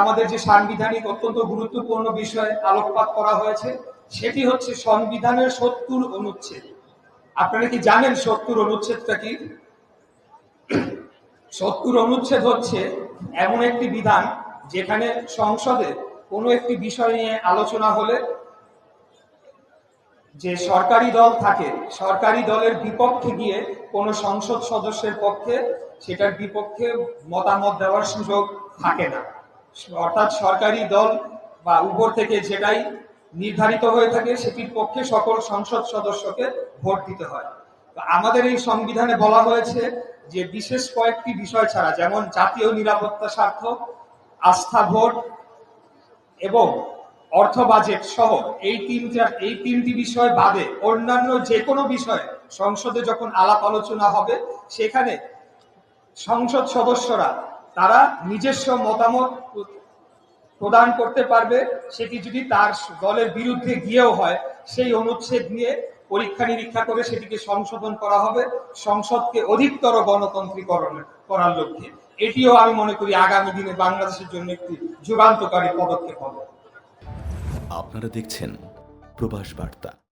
আমাদের যে সাংবিধানিক অত্যন্ত গুরুত্বপূর্ণ বিষয়ে আলোকপাত করা হয়েছে, সেটি হচ্ছে সংবিধানের সত্তর অনুচ্ছেদ। আপনারা কি জানেন সত্তর অনুচ্ছেদটা কি? সত্তর অনুচ্ছেদ হচ্ছে এমন একটি বিধান যেখানে সংসদে কোনো একটি বিষয় নিয়ে আলোচনা হলে যে সরকারি দল থাকে, সরকারি দলের বিপক্ষে গিয়ে কোনো সংসদ সদস্যের পক্ষে সেটার বিপক্ষে মতামত দেওয়ার সুযোগ থাকে না। অর্থাৎ সরকারি দল বা উপর থেকে যেটাই নির্ধারিত হয়ে থাকে, সেটির পক্ষে সকল সংসদ সদস্যকে ভোট দিতে হয়। আমাদের এই সংবিধানে বলা হয়েছে যে বিশেষ কয়েকটি বিষয় ছাড়া, যেমন জাতীয় নিরাপত্তা স্বার্থ, আস্থা ভোট এবং অর্থ বাজেট সহ এই তিনটা, এই তিনটি বিষয় বাদে অন্যান্য যে কোনো বিষয়ে সংসদে যখন আলাপ আলোচনা হবে, সেখানে সংসদ সদস্যরা তারা নিজস্ব মতামত প্রদান করতে পারবে, সেটি যদি তার দলের বিরুদ্ধে গিয়েও হয়, সেই অনুচ্ছেদ নিয়ে পরীক্ষা নিরীক্ষা করে সেটিকে সংশোধন করা হবে, সংসদকে অধিকতর গণতন্ত্রীকরণ করার লক্ষ্যে। এটিও আমি মনে করি আগামী দিনে বাংলাদেশের জন্য একটি যুগান্তকারী পদক্ষেপ হবে। আপনারা দেখছেন প্রবাস বার্তা।